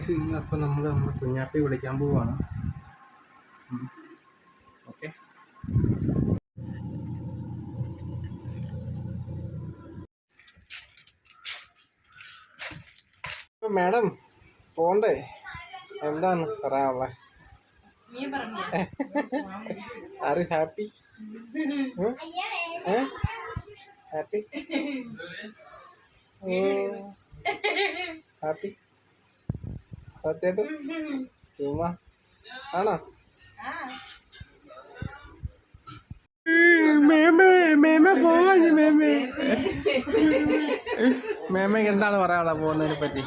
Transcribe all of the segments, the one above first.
Guys അപ്പം നമ്മൾ നമ്മുടെ കുഞ്ഞാപ്പി വിളിക്കാൻ പോവാണ്. ഓക്കെ. മാഡം പോണ്ടേ? എന്താണ് പറയാനുള്ളത് ആര് ഹാപ്പി ഹാപ്പി ഹാപ്പി സത്യായിട്ടും ചുമ്മാ. ആണോ? മേമയ്ക്ക് എന്താണ് പറയാനുള്ള പോകുന്നതിനെ പറ്റി?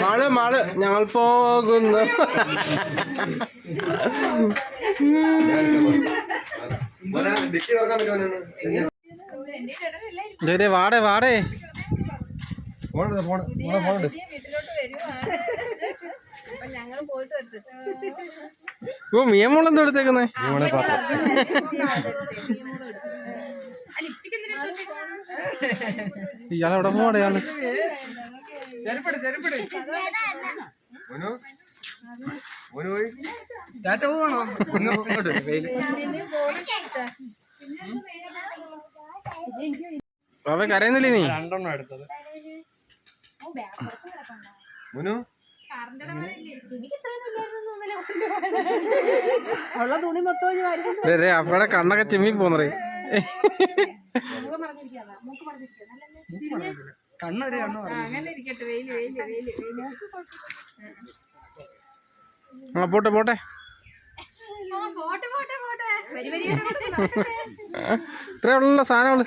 മാൾ മാൾ ഞങ്ങൾ പോകുന്നു. ഇതേ വാടേ വാടേ. ഫോണുണ്ട് ഫോൺ ഫോണുണ്ട് ഞങ്ങൾ പോയിട്ട് വരട്ടെ. ഓ മിയമോളെന്തോ എടുത്തേക്കുന്നേ? ലിപ്സ്റ്റിക് എന്തിനാ ഇയാളെവിടെ പോവാണ് ഇയാൾ? അവ കരയുന്നില്ലേ നീ രണ്ടെണ്ണം എടുത്തത് മുനു പിന്നെ തുണി മൊത്തം കരയുന്നില്ലേ നീ? രണ്ടെണ്ണം ദേ, ദേ, അവടെ കണ്ണൊക്കെ ചിമ്മി പോന്നറേ കണ്ണൊരു കണ്ണു ആ പോട്ടെ പോട്ടെ. ഇത്രയുള്ള പോട്ടെ പോട്ടെ പോട്ടെ. വരി വരിയായിട്ട് കൊണ്ട് നോക്കട്ടെ. ഇത്രേ ഉള്ള സാധനങ്ങൾ.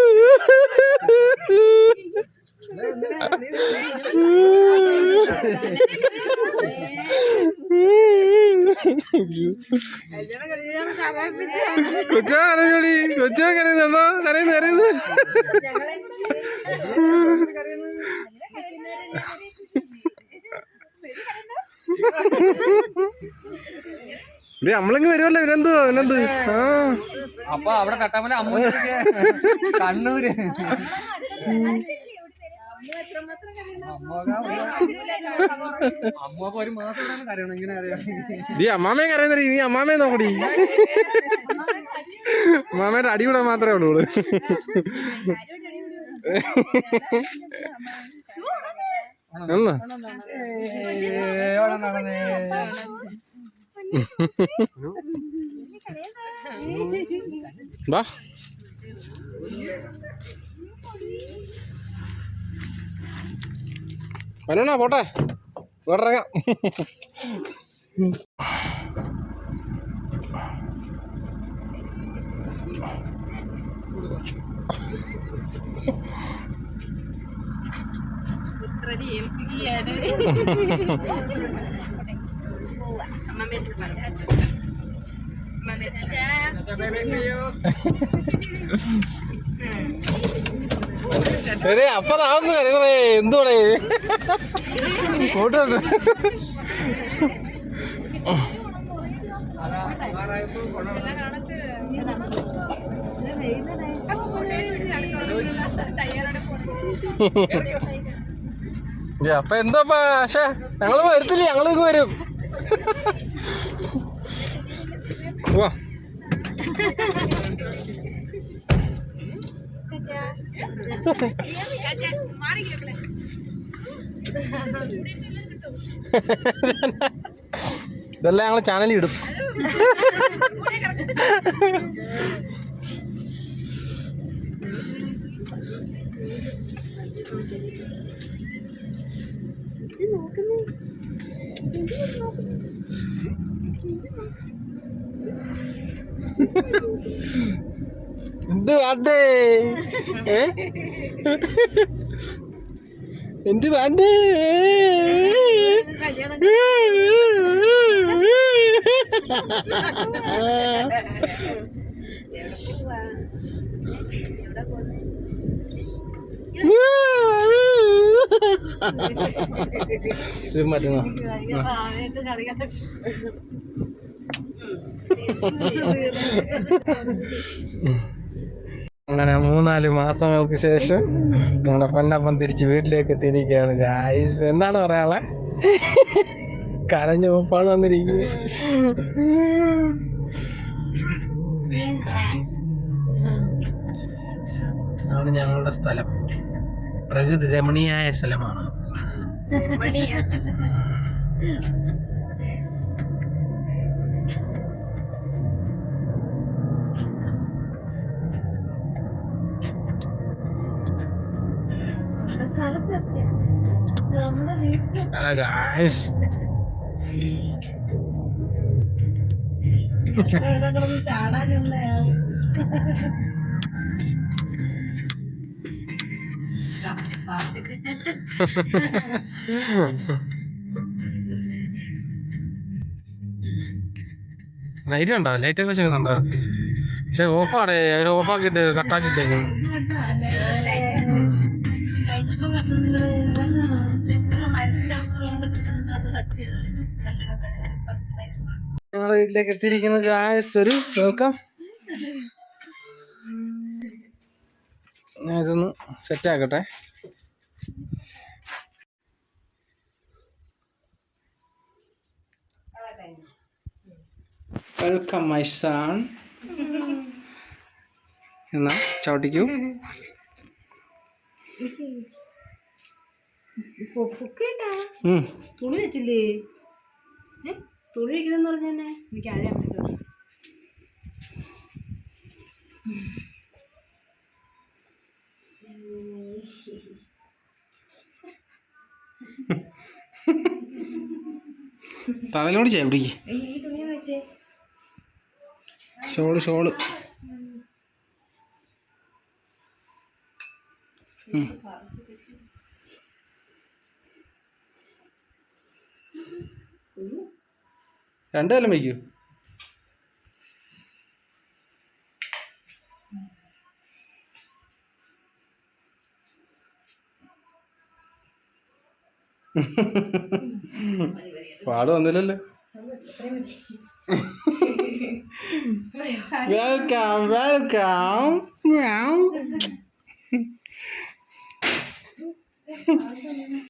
കൊച്ചോ കരഞ്ഞോടി കൊച്ചോ കരയുന്നുണ്ടോ കരയുന്നു കരയുന്നു. ഡേ നമ്മളിങ്ങ് വരുമല്ലോ ഇവനെന്തോ ഇവനെന്ത്? ആ. അപ്പൊ അവിടെ കട്ടാമല അമ്മ കണ്ണൂര്. നീ അമ്മാമയെ കരയുന്നടി നീ അമ്മാമയെ നോക്കടി. അടി അടികൂടെ മാത്രമേ ഉള്ളൂ. നടന്നേ വാ. വരണോ പോട്ടെ. പുത്രനെ ഏൽപ്പിക്കുകയാണ്. അമ്മമ്മേന്റെ അപ്പൊ എന്താപ്പാ? പക്ഷേ ഞങ്ങൾ വരത്തില്ല ഞങ്ങൾ ഇങ്ങ് വരും. വാ. ഇതെല്ലാം ഞങ്ങൾ ചാനലിൽ ഇടും. എന്ത് വേണ്ടേ? എന്ത് വേണ്ടേ? ഇത് അങ്ങനെ മൂന്നാൽ മാസങ്ങൾക്ക് ശേഷം നമ്മുടെ പൊന്നപ്പൻ തിരിച്ച് വീട്ടിലേക്ക് എത്തിയിരിക്കുകയാണ്. ഗായ്സ് എന്താണ് പറയാളെ കരഞ്ഞു പോപ്പാണ് വന്നിരിക്കുക ആണ് ഞങ്ങളുടെ സ്ഥലം. പ്രകൃതി രമണീയായ സ്ഥലമാണ്. കിടന്ന് ചാടാനുള്ള ലൈറ്റ് ഉണ്ടോ? ലൈറ്റ് ഒക്കെ ചെയ്യുന്നുണ്ടോ പക്ഷെ ഓഫാണ് ഓഫാക്കിട്ട് കട്ടാക്കിട്ടേക്ക് ഞങ്ങളുടെ വീട്ടിലേക്ക് എത്തിയിരിക്കുന്ന. ഗായസ് ഒരു വെൽക്കം ഞാൻ ഇതൊന്ന് സെറ്റ് ആക്കട്ടെ. വെൽക്കം മൈ സൺ എന്നാ ചവിട്ടിക്കൂ. ഉം. തുണി വെച്ചില്ലേ? ഏ? തുണി വെക്കുന്നെന്ന് പറഞ്ഞന്നെ എനിക്ക് ആരെയാ മനസ്സിലാവും തലയിലോട് ചെയ്യാം പിടിക്ക് ഈ തുണി വെച്ചേ. Shawl shawl. ഉം. രണ്ട് കാലം വയ്ക്കൂ. പാട് വന്നില്ലല്ലേ. Welcome welcome